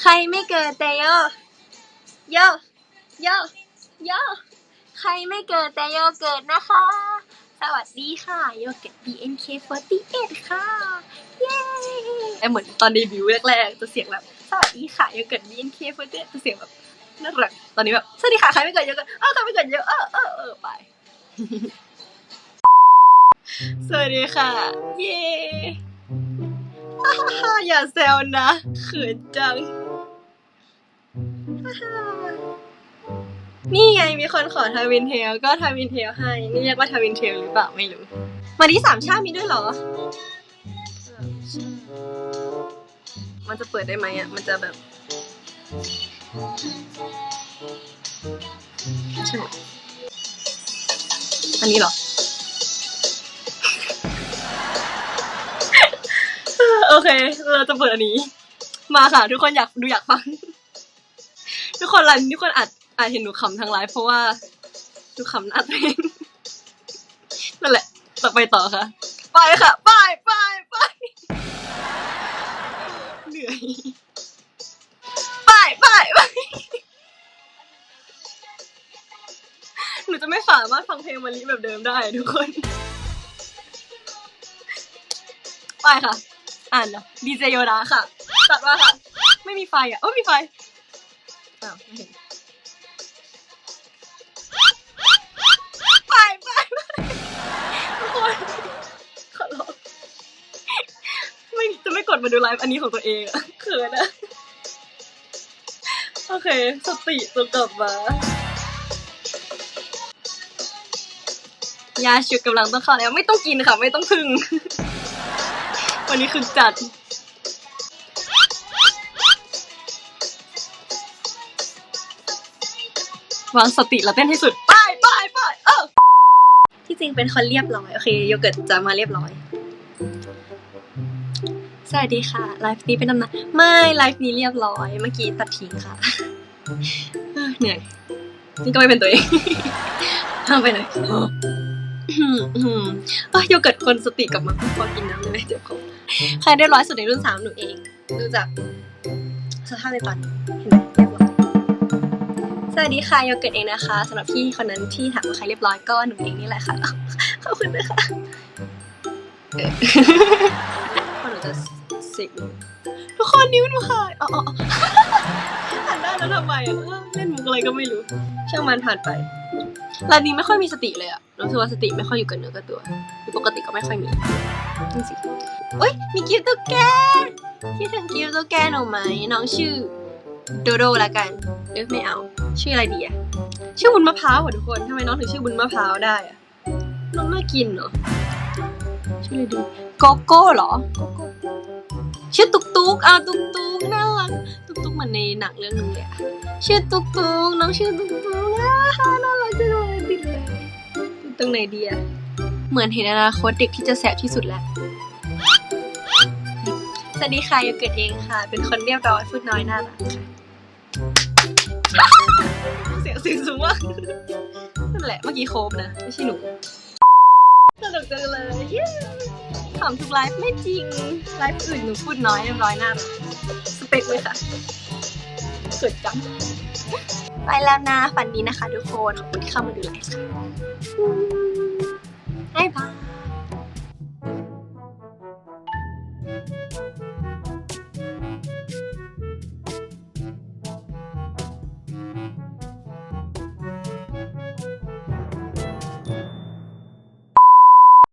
ใครไม่เกิดแต่โย โย โย โย ใครไม่เกิดแต่โยเกิดนะคะ สวัสดีค่ะ โยเกิด BNK48 ค่ะ เย้เหมือนตอนเดบิวต์แรกๆจะเสียงแบบ สวัสดีค่ะ โยเกิด BNK48 จะเสียงแบบน่ารัก ตอนนี้แบบ สวัสดีค่ะ ใครไม่เกิดโยเกิดเออใครไม่เกิดโยเออเออเออไป สวัสดีค่ะ เย้ฮ่อย่าแซวนะเขินจัง นี่ไงมีคนขอทาวินเทลก็ทาวินเทลให้ นี่เรียกว่าทาวินเทลหรือเปล่าไม่รู้วันนี้สามชาติมีด้วยเหรอ มันจะเปิดได้ไหมอะ มันจะแบบใช่ไหมอันนี้เหรอ โอเค เราจะเปิดอันนี้ มาค่ะ ทุกคนอยากดูอยากฟัง ทุกคนรันทุกคนอาจอาจเห็นหนูขำทางไลฟ์เพราะว่าหนูขำหน้าตัวเองนั่นแหละต่อไปต่อค่ะ ไปค่ะ ไปไปไปเหนื่อยไปไปไปหนูจะไม่สามารถฟังเพลงมาลีแบบเดิมได้ทุกคน ไปค่ะ อ่านเนะดีเจโยดาค่ะ ตัดว่าค่ะ ไม่มีไฟอะเอ้มีไฟ อ้าวไม่เห็นไปไปไปทุกคนขอร้องไม่จะไม่กดมาดูไลฟ์อันนี้ของตัวเองอะเขินอะโอเค สติตัวกลับมายาชุดกำลังต้องเข้าแล้ว ไม่ต้องกินค่ะ ไม่ต้องพึ่ง วันนี้คือจัด วางสติแล้วเต้นให้สุดไปไปไปเออที่จริงเป็นคนเรียบร้อยโอเคโยเกิร์ตจะมาเรียบร้อย สวัสดีค่ะไลฟ์นี้เป็นตำนานไม่ไลฟ์นี้เรียบร้อยเมื่อกี้ตัดทิ้งค่ะเหนื่อยนี่ก็ไม่เป็นตัวเองทำไปหน่อยอืมอืมเอ้ยโยเกิร์ตคนสติกลับมาพอกินน้ำเลยเดี๋ยวเขาใครเรียบร้อยสุดในรุ่นสามหนูเอง ดูจากสภาพในตอนนี้เห็นไหมเรียบร้อย สวัสดีค่ะโยเกิร์ตเองนะคะสำหรับพี่คนนั้นที่ถามว่าใครเรียบร้อยก็หนูเองนี่แหละค่ะขอบคุณนะคะพอหนูจะสิกทุกคนนิ้วหนูหายอ๋ออ๋ออ๋อหันได้แล้วทำไมอะเล่นมุกอะไรก็ไม่รู้ช่างมันผ่านไปรานนี้ไม่ค่อยมีสติเลยอะรู้สึกว่าสติไม่ค่อยอยู่กับเนื้อกับตัวคือปกติก็ไม่ค่อยมีนี่สิเอ้ยมีกิฟต์ตุ๊กแกคิดถึงกิฟต์ตุ๊กแกหนูไหมน้องชื่อโดโดละกันเอ้ยไม่เอา ชื่ออะไรดีอะชื่อบุญมะพร้าวเหรอทุกคนทำไมน้องถึงชื่อบุญมะพร้าวได้อะน้องน่ากินเหรอชื่ออะไรดีโกโก้เหรอโกโก้ชื่อตุกตุกอ้าวตุกตุกน่ารักตุกตุกเหมือนในหนังเรื่องหนึงเลยอะชื่อตุกตุกน้องชื่อตุกตุกอ้าน่ารักจังเลยติดเลยตรงไหนดีอะเหมือนเห็นอนาคตเด็กที่จะแสบที่สุดแล้วสวัสดีค่ะโยเกิร์ตเองค่ะ เป็นคนเรียบร้อยพูดน้อยน่ารักค่ะ เสียงสูงมากนั่นแหละ เมื่อกี้โคบนะ ไม่ใช่หนู สนุกจังเลยถามทุกไลฟ์ไม่จริง ไลฟ์อื่นหนูพูดน้อยเรียบร้อยน่าสเปคเลยค่ะเกิดจัง ไปแล้วนะ ฝันดีนะคะทุกคน ขอบคุณที่เข้ามาดูไลฟ์ค่ะบ๊ายบาย